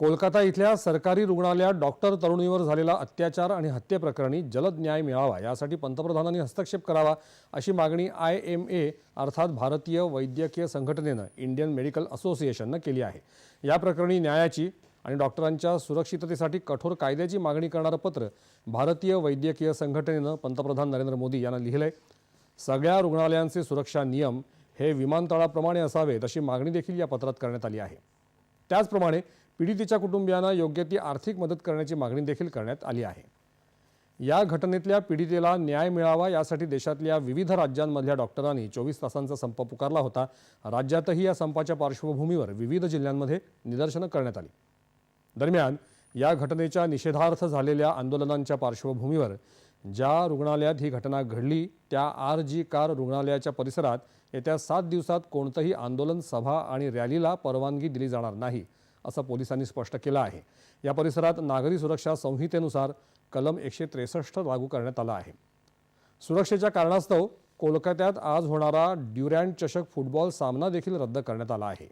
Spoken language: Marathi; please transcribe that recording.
कोलकाता इथल्या सरकारी रुग्णालयात डॉक्टर तरुणीवर झालेला अत्याचार आणि हत्येप्रकरणी जलद न्याय मिळावा यासाठी पंतप्रधानांनी हस्तक्षेप करावा अशी मागणी आय एम ए अर्थात भारतीय वैद्यकीय संघटनेनं इंडियन मेडिकल असोसिएशननं केली आहे. या प्रकरणी न्यायाची आणि डॉक्टरांच्या सुरक्षिततेसाठी कठोर कायद्याची मागणी करणारं पत्र भारतीय वैद्यकीय संघटनेनं पंतप्रधान नरेंद्र मोदी यांना लिहिलं आहे सगळ्या रुग्णालयांचे सुरक्षा नियम हे विमानतळाप्रमाणे असावेत अशी मागणी देखील या पत्रात करण्यात आली आहे. त्याचप्रमाणे पीडितेच्या कुटुंबियांना योग्य ती आर्थिक मदत करण्याची मागणी देखील करण्यात आली आहे. या घटनेतल्या पीडितेला न्याय मिळावा यासाठी देशातल्या विविध राज्यांमधल्या डॉक्टरांनी चोवीस तासांचा संप पुकारला होता. राज्यातही या संपाच्या पार्श्वभूमीवर विविध जिल्ह्यांमध्ये निदर्शनं करण्यात आली. दरम्यान या घटनेच्या निषेधार्थ झालेल्या आंदोलनांच्या पार्श्वभूमीवर ज्या रुग्णालयात ही घटना घडली त्या आर जी कार रुग्णालयाच्या परिसरात येत्या सात दिवसात कोणतंही आंदोलन सभा आणि रॅलीला परवानगी दिली जाणार नाही. असं पोलिसांनी स्पष्ट केलं आहे. या परिसरात नागरी सुरक्षा संहितेनुसार कलम एकशे त्रेसष्ट लागू करण्यात आला आहे. सुरक्षेच्या कारणास्तव कोलकात्यात आज होणारा ड्युरँड चषक फुटबॉल सामना देखील रद्द करण्यात आला आहे.